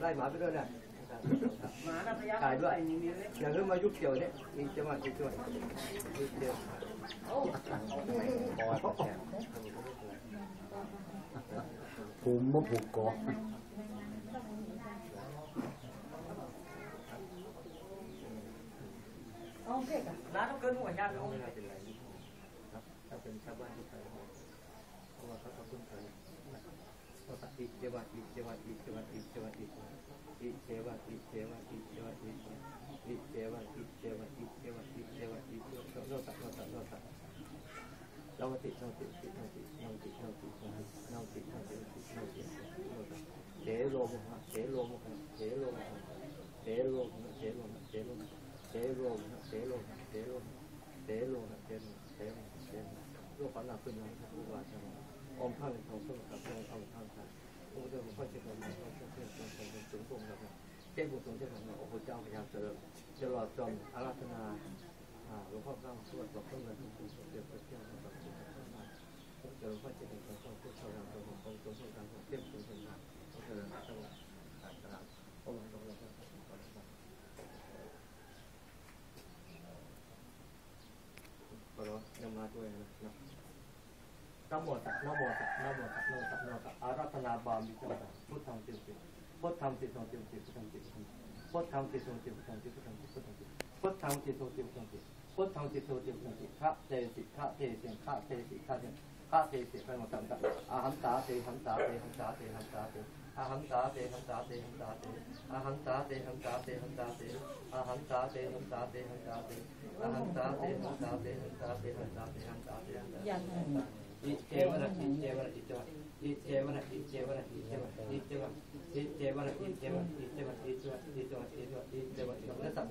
ไล่หมาไปด้วยนะถ่ายด้วยอย่าเพิ่งมายุบเกี่ยวเนี่ยมีจังหวะช่วยยุบเกี่ยวผมมาผูกกอ องเด็กอะร้านต้องเกินหัวยันองเป็ถ้าเป็นชาวบ้านที่ไปเพราะว่าเขาต้องพึ่งใครก็ตัดอิเจวะอิเจวะอิเจวะอิเจวะอิอิเจวะอิเจวะอิเจวะอิอิเจวะอิเจวะอิเจวะอิเจวะอิเจวะโนตัดโนตัดโนตัดเราติดเราติดติดเราติดเราติดเราติดเราติดเราติดเราติดเราติดเสโลมะเสโลมะเสโลมะเสโลมะเสโลมะเสโลมะ เสโลมะเสโลมะเสโลมะเสโลนะเสโลเสโลเสโลรูปปัญญาขึ้นมาทุกวันจังอมข้างทองขึ้นกับทองเอาข้างทางพระเจ้าก็จะทำให้เราเชื่อเชื่อเชื่อเชื่อสูงส่งนะครับเจ้าบุญสูงเจ้าของเราโอ้โหเจ้าพระยาเจริญจะหลอดจอมอาราธนาหลวงพ่อข้างสวดบอกต้องเงินทุกทุกเดียวกับเจ้าของเราทุกท่านมาเจริญพระเจ้าของเราทุกชาวนาเราของตรงตรงกลาของเจ้าของเราเจริญตั้งแต่ตลาดองค์ตรงเรา เวนะนโมตัสนโมตัสนโมตัสนโมตัสนโมตัสอารัธนาบามิจังตังพุทธังจิตติพุทธังจิตตังจิตติพุทธังจิตตังพุทธังจิตตังจิตตังจิตตังจิตตังจิตพุทธังจิตตังจิตตังจิตพุทธังจิตตังจิตตังจิตข้าเจสิข้าเจเสียงข้าเจสิข้าเสียงข้าเจสิข้าโมตังตังอาหันตาเสหันตาเสหันตาเสหันตาเส อิเจวนะอิเจวนะอิเจวะอิเจวนะอิเจวนะอิเจวะอิเจวะอิเจวนะอิเจวะอิเจวะอิเจวะอิเจว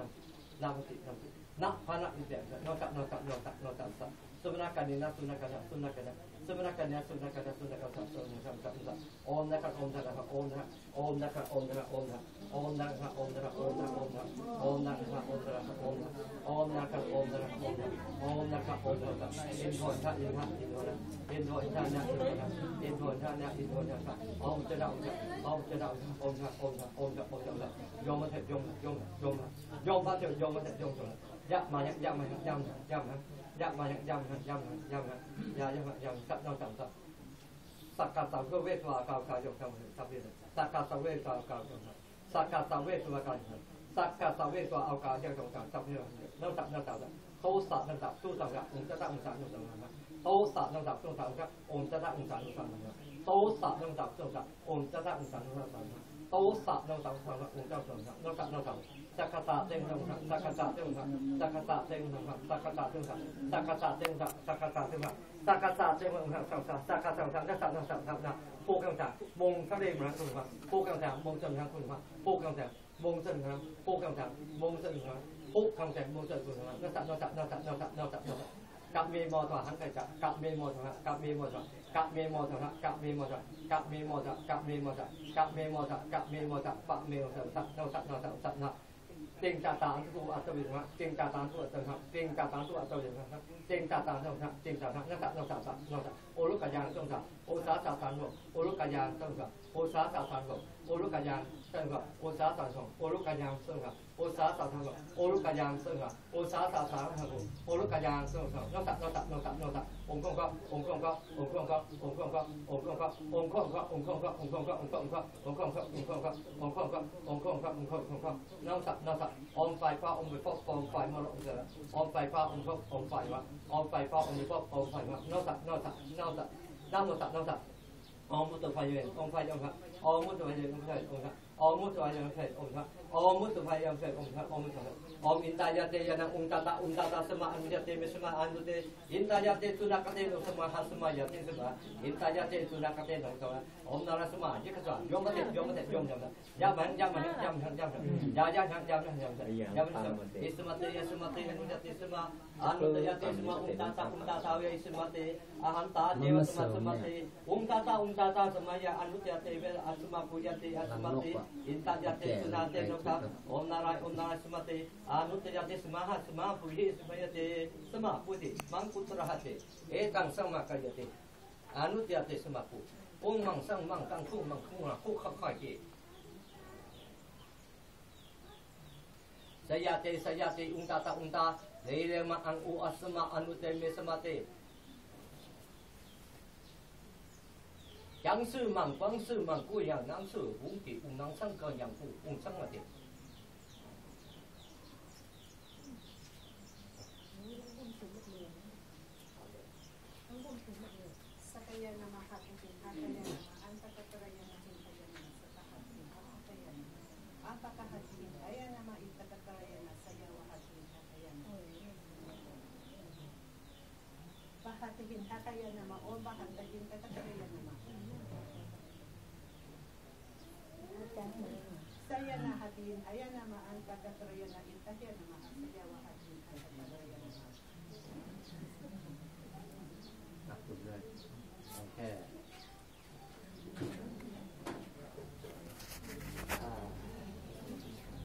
ะ namti namti nak panak ni dia nak nak nak nak nak nak sebenarnya ni nak tunak nak tunak nak. ดนอกตัดนอกตัดนอกตัดนาวสินาวสิสิสิสินาวสิสินาวสินาวสิสินาปะตินาวสินาปะตินาวสินาวสินาวสินาวสินาวสินาปะติเดนอกตัดนอกตัดนอกตัดนอกตัดสัสุนักันนินะสุนักันนะสุนักันนะสุนักันนะสุนักันนะสุนักันนะสุนักันนะสุนักันนะโอมนะครับโอมนะครับโอมนะโอมนะครับโอมนะครับโอมนะโอมนะครับ โอมนะครับ โอมนะครับ โอมนะอมนะครับ โอมนะครับ โอมนะอมนะครับ โอมนะครับ โอมนะโอมนะครับ โอมนะครับอินโทนท่าอินทะอินโทนะอินโทนท่านะอินโทนะอินโทนท่านะอินโทนะโอมจะดาวจะโอมจะดาวโอมนะโอมนะโอมนะโอมนะโยมมาเถิดโยมโยมโยมโยมมาเถิดโยมมาเถิดโยมยะมายักยะมายักยะมายะมายะมายักยะมา ยามายามยามยามยามยายังยังสักนองสังสักสักกาสังเวทวากาวกายงทำทำเรื่องสักกาสังเวทวากาวยงทำสักกาสังเวทวากาวยงทำสักกาสังเวทวาเอากาวยงทำกาวทำเรื่องนั่งสักนั่งสักเขาสักนั่งสักตู้สักหนึ่งจะตั้งสักหนึ่งสักนะเขาสักนั่งสักตู้สักองค์จะตั้งสักหนึ่งสักนะเขาสักนั่งสักตู้สักองค์จะตั้งสักหนึ่งสักนะ โตสัตว์ดังสังสังหนึ่งดังสังสังดังสังดังสังสักกะตาเต็งสังสังสักกะตาเต็งสังสักกะตาเต็งสังสังสักกะตาเต็งสังสักกะตาเต็งสังสักกะตาเต็งสังสักกะตาเต็งสังสังสังสังสักกะสังสังสักสังสังสังสังผู้กังสังมงสังเรียมรักคุณสังผู้กังสังมงจังรักคุณสังผู้กังสังมงจังรักผู้กังสังมงจังรักผู้กังสังมงจังคุณสังนักสัตว์นักสัตว์นักสังว์นักสัตว์นักสัต กะเมโมตหังกัจจะกะเมโมตัะกะเมโมตะกะเมโมตัะกะเมโมตะกะเมโมตะกะเมโมตะกะเมโมตะกะเมโมตะปะเมโมตะสัตสัตสัตสัตนะจิงจาตังสุอัตติมะจิงจาตังสุอัตติมะจิงจาตังสุอัตติมะจิงจาตังสุนะจิงจาตังนัตนัตสัตนัตโอรุกยานสังสัโอสาจาตังโอลุกยานสังสัโอสาจาตังโโอรุกยานต้องสัตว์โอสาสาตานโลโอรุกยานต้องสัตว์โอสาสาตานโลโอรุกยานต้องสัตว์โอสาสาตานโลโอรุกยานต้องสัตว์นักสัตว์นักสัตว์นักสัตว์นักสัตว์องค์กงก็องค์กงก็องค์กงก็องค์กงก็องค์กงก็องค์กงก็องค์กงก็องค์กงก็องค์กงก็องค์กงก็องค์กงก็องค์กงก็องค์กงก็องค์กงก็องค์กงก็นักสัตว์นักสัตว์องค์ไฟฟ้าองค์ไฟฟ้าองค์ไฟมาลงเจอองค์ไฟฟ้าองค์ฟ้าองค์ไฟวะองค์ไฟฟ้าองค์ไฟฟ้าองค์ไฟวะนักสัตว์นักสัตว์นักสัตว์นักตัก อมุตตะพยังองค์พระองค์พระองมุตตะพยังองค์พระองค์พระองมุตตะพยังองค์พระองค์พระองมุตตะพยังองค์พระองค์พระองมุตตะองอินตายาเตยานังองตาตาองตาตาสมาอันยาเตมิสมาอันตุเตอินตายาเตตุนักเตนุสมาหัสมายาเตสมาอินตายาเตตุนักเตนุสมาองนารสมายิกสวายมเตยมเตยมยมยามันยามันยามยามยามยายายามยามยามยามยามอิสมาเตยสมาเตอนุยาเตสมาอันุตยาเตสมาองตาตาองตาตาเวอิสมาเตยาหันตาเตวสมาสมาเตองตาตาองตาตาสมัยอนุญาเตเวลอาสมาภูยติอาสมาติอินทายาเตสุนาเตโนกาโอมนารายโอมนารสมาติอนุญาเตสมาหสมาภูยิสมัยเตสมาภูติมังคุตระหะเตเอตังสังมาคายเตอนุญาเตสมาภูองมังสังมังตังคู่มังคู่ละคู่ข้าข้าเกสยาเตสยาเตอุงตาตาอุงตาเรเรมาอังอุอสมาอนุเตเมสมาเต 阳寿满，光寿满，过阳难寿，红的红难生，高阳苦，红生了的。Saya na hadin, ayan na maan pagkatroyo na itahiya na maasayawa at